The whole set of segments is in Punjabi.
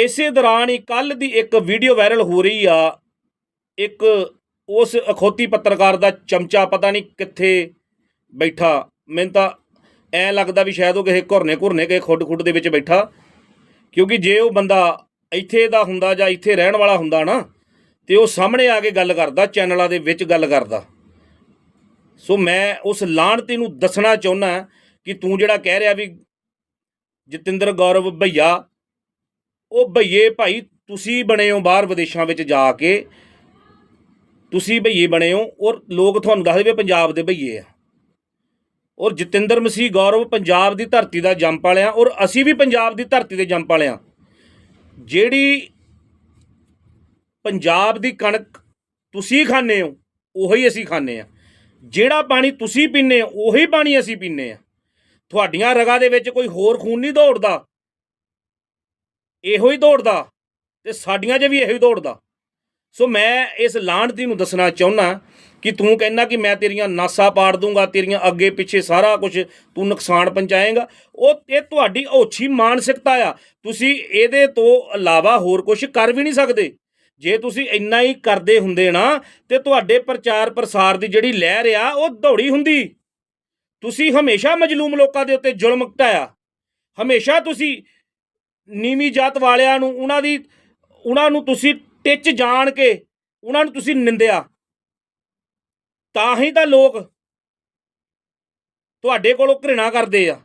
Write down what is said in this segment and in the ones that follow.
ਇਸੇ ਦੌਰਾਨ ਹੀ ਕੱਲ ਦੀ ਇੱਕ ਵੀਡੀਓ ਵਾਇਰਲ ਹੋ ਰਹੀ ਆ। ਇੱਕ ਉਸ ਅਖੌਤੀ ਪੱਤਰਕਾਰ ਦਾ ਚਮਚਾ ਪਤਾ ਨਹੀਂ ਕਿੱਥੇ ਬੈਠਾ। ਮੈਨੂੰ ਤਾਂ ਐ ਲੱਗਦਾ ਵੀ ਸ਼ਾਇਦ ਉਹ ਕਿਸੇ ਘੁਰਨੇ ਘੁਰਨੇ ਕਿਸੇ ਖੁੱਡ ਖੁੱਡ ਦੇ ਵਿੱਚ ਬੈਠਾ। ਕਿਉਂਕਿ ਜੇ ਉਹ ਬੰਦਾ ਇੱਥੇ ਦਾ ਹੁੰਦਾ ਜਾਂ ਇੱਥੇ ਰਹਿਣ ਵਾਲਾ ਹੁੰਦਾ ਨਾ, ਤੇ ਉਹ ਸਾਹਮਣੇ ਆ ਕੇ ਗੱਲ ਕਰਦਾ, ਚੈਨਲਾਂ ਦੇ ਵਿੱਚ ਗੱਲ ਕਰਦਾ। ਸੋ ਮੈਂ ਉਸ ਲਾਹਣਤੀ ਨੂੰ ਦੱਸਣਾ ਚਾਹੁੰਦਾ ਕਿ ਤੂੰ ਜਿਹੜਾ ਕਹਿ ਰਿਹਾ ਵੀ ਜਤਿੰਦਰ ਗੌਰਵ ਭਈਆ ਉਹ ਭਈਏ ਭਾਈ, ਤੁਸੀਂ ਬਣੇ ਹੋ ਬਾਹਰ ਵਿਦੇਸ਼ਾਂ ਵਿੱਚ ਜਾ ਕੇ। ਤੁਸੀਂ ਭਈਏ ਬਣੇ ਹੋ ਔਰ ਲੋਕ ਤੁਹਾਨੂੰ ਦੱਸਦੇ ਵੀ ਪੰਜਾਬ ਦੇ ਭਈਏ ਆ। ਔਰ ਜਤਿੰਦਰ ਮਸੀਹ ਗੌਰਵ ਪੰਜਾਬ ਦੀ ਧਰਤੀ ਦਾ ਜੰਮ ਪਾਲਿਆ ਔਰ ਅਸੀਂ ਵੀ ਪੰਜਾਬ ਦੀ ਧਰਤੀ ਦੇ ਜੰਮ ਪਾਲਿਆ ਜਿਹੜੀ ਪੰਜਾਬ ਦੀ ਕਣਕ ਤੁਸੀਂ ਖਾਂਦੇ ਹੋ, ਉਹੀ ਅਸੀਂ ਖਾਂਦੇ ਆ। ਜਿਹੜਾ ਪਾਣੀ ਤੁਸੀਂ ਪੀਂਦੇ ਹੋ, ਉਹੀ ਪਾਣੀ ਅਸੀਂ ਪੀਂਦੇ ਆ। ਤੁਹਾਡੀਆਂ ਰਗਾਂ ਦੇ ਵਿੱਚ ਕੋਈ ਹੋਰ ਖੂਨ ਨਹੀਂ ਦੌੜਦਾ। ਇਹੋ ਹੀ ਦੌੜਦਾ ਤੇ ਸਾਡੀਆਂ 'ਚ ਵੀ ਇਹੋ ਹੀ ਦੌੜਦਾ। ਸੋ ਮੈਂ ਇਸ ਲਾਂਢਦੀ ਨੂੰ ਦੱਸਣਾ ਚਾਹੁੰਦਾ ਕਿ ਤੂੰ ਕਹਿੰਦਾ ਕਿ ਮੈਂ ਤੇਰੀਆਂ ਨਾਸਾਂ ਪਾੜ ਦੂੰਗਾ, ਤੇਰੀਆਂ ਅੱਗੇ ਪਿੱਛੇ ਸਾਰਾ ਕੁਝ ਤੂੰ ਨੁਕਸਾਨ ਪਹੁੰਚਾਏਗਾ। ਉਹ, ਇਹ ਤੁਹਾਡੀ ਓਛੀ ਮਾਨਸਿਕਤਾ ਆ। ਤੁਸੀਂ ਇਹਦੇ ਤੋਂ ਇਲਾਵਾ ਹੋਰ ਕੁਝ ਕਰ ਵੀ ਨਹੀਂ ਸਕਦੇ। ਜੇ ਤੁਸੀਂ ਇੰਨਾ ਹੀ ਕਰਦੇ ਹੁੰਦੇ ਨਾ, ਤੇ ਤੁਹਾਡੇ ਪ੍ਰਚਾਰ ਪ੍ਰਸਾਰ ਦੀ ਜਿਹੜੀ ਲਹਿਰ ਆ, ਉਹ ਦੌੜੀ ਹੁੰਦੀ। ਤੁਸੀਂ ਹਮੇਸ਼ਾ ਮਜਲੂਮ ਲੋਕਾਂ ਦੇ ਉੱਤੇ ਜ਼ੁਲਮ ਘਟਾਇਆ। ਹਮੇਸ਼ਾ ਤੁਸੀਂ ਨੀਵੀਂ ਜਾਤ ਵਾਲਿਆਂ ਨੂੰ, ਉਹਨਾਂ ਦੀ, ਉਹਨਾਂ ਨੂੰ ਤੁਸੀਂ ਟਿੱਚ ਜਾਣ ਕੇ, ਉਹਨਾਂ ਨੂੰ ਤੁਸੀਂ ਨਿੰਦਿਆ। ਤਾਂ ਹੀ ਤਾਂ ਲੋਕ ਤੁਹਾਡੇ ਕੋਲੋਂ ਘ੍ਰਿਣਾ ਕਰਦੇ ਆ,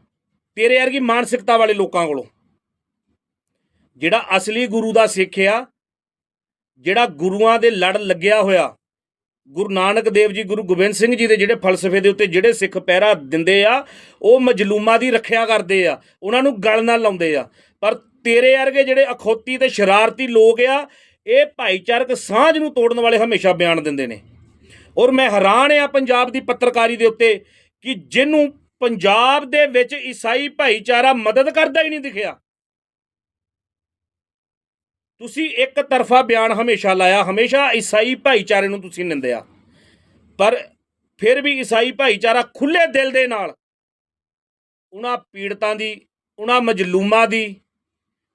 ਤੇਰੇ ਵਰਗੀ ਮਾਨਸਿਕਤਾ ਵਾਲੇ ਲੋਕਾਂ ਕੋਲੋਂ। ਜਿਹੜਾ ਅਸਲੀ ਗੁਰੂ ਦਾ ਸਿੱਖ ਆ, ਜਿਹੜਾ ਗੁਰੂਆਂ ਦੇ ਲੜ ਲੱਗਿਆ ਹੋਇਆ, ਗੁਰੂ ਨਾਨਕ ਦੇਵ ਜੀ, ਗੁਰੂ ਗੋਬਿੰਦ ਸਿੰਘ ਜੀ ਦੇ ਜਿਹੜੇ ਫਲਸਫੇ ਦੇ ਉੱਤੇ ਜਿਹੜੇ ਸਿੱਖ ਪਹਿਰਾ ਦਿੰਦੇ ਆ, ਉਹ ਮਜਲੂਮਾਂ ਦੀ ਰੱਖਿਆ ਕਰਦੇ ਆ, ਉਹਨਾਂ ਨੂੰ ਗਲ ਨਾਲ ਲਾਉਂਦੇ ਆ। ਪਰ ਤੇਰੇ ਵਰਗੇ ਜਿਹੜੇ ਅਖੌਤੀ ਤੇ ਸ਼ਰਾਰਤੀ ਲੋਕ ਆ, ਇਹ ਭਾਈਚਾਰਕ ਸਾਂਝ ਨੂੰ ਤੋੜਨ ਵਾਲੇ ਹਮੇਸ਼ਾ ਬਿਆਨ ਦਿੰਦੇ ਨੇ। ਔਰ ਮੈਂ ਹੈਰਾਨ ਆ ਪੰਜਾਬ ਦੀ ਪੱਤਰਕਾਰੀ ਦੇ ਉੱਤੇ ਕਿ ਜਿਹਨੂੰ ਪੰਜਾਬ ਦੇ ਵਿੱਚ ਈਸਾਈ ਭਾਈਚਾਰਾ ਮਦਦ ਕਰਦਾ ਹੀ ਨਹੀਂ ਦਿਖਿਆ। ਤੁਸੀਂ ਇੱਕ ਤਰਫਾ ਬਿਆਨ ਹਮੇਸ਼ਾ ਲਾਇਆ, ਹਮੇਸ਼ਾ ਈਸਾਈ ਭਾਈਚਾਰੇ ਨੂੰ ਤੁਸੀਂ ਨਿੰਦਿਆ। ਪਰ ਫਿਰ ਵੀ ਈਸਾਈ ਭਾਈਚਾਰਾ ਖੁੱਲੇ ਦਿਲ ਦੇ ਨਾਲ, ਉਹਨਾਂ ਪੀੜਤਾਂ ਦੀ, ਉਹਨਾਂ ਮਜਲੂਮਾਂ ਦੀ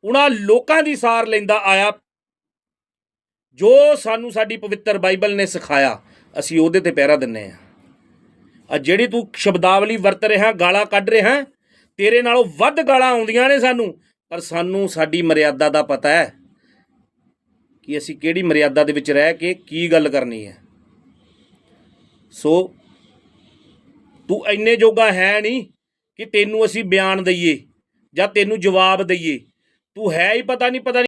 ਉਹਨਾਂ ਲੋਕਾਂ ਦੀ ਸਾਰ ਲੈਂਦਾ ਆਇਆ। ਜੋ ਸਾਨੂੰ ਸਾਡੀ ਪਵਿੱਤਰ ਬਾਈਬਲ ਨੇ ਸਿਖਾਇਆ, ਅਸੀਂ ਉਹਦੇ ਤੇ ਪਹਿਰਾ ਦਿੰਨੇ ਆ। ਆ ਜਿਹੜੀ ਤੂੰ ਸ਼ਬਦਾਵਲੀ ਵਰਤ ਰਿਹਾ, ਗਾਲਾਂ ਕੱਢ ਰਿਹਾ, ਤੇਰੇ ਨਾਲੋਂ ਵੱਧ ਗਾਲਾਂ ਆਉਂਦੀਆਂ ਨੇ ਸਾਨੂੰ, ਪਰ ਸਾਨੂੰ ਸਾਡੀ ਮਰਿਆਦਾ ਦਾ ਪਤਾ ਹੈ ਕਿ ਅਸੀਂ ਕਿਹੜੀ ਮਰਿਆਦਾ ਦੇ ਵਿੱਚ ਰਹਿ ਕੇ ਕੀ ਗੱਲ ਕਰਨੀ ਹੈ। ਸੋ, ਤੂੰ ਇੰਨੇ ਜੋਗਾ ਹੈ ਨਹੀਂ ਕਿ ਤੈਨੂੰ ਅਸੀਂ ਬਿਆਨ ਦਈਏ ਜਾਂ ਤੈਨੂੰ ਜਵਾਬ ਦਈਏ। ਤੂੰ ਹੈ ਹੀ ਪਤਾ ਨਹੀਂ ਪਤਾ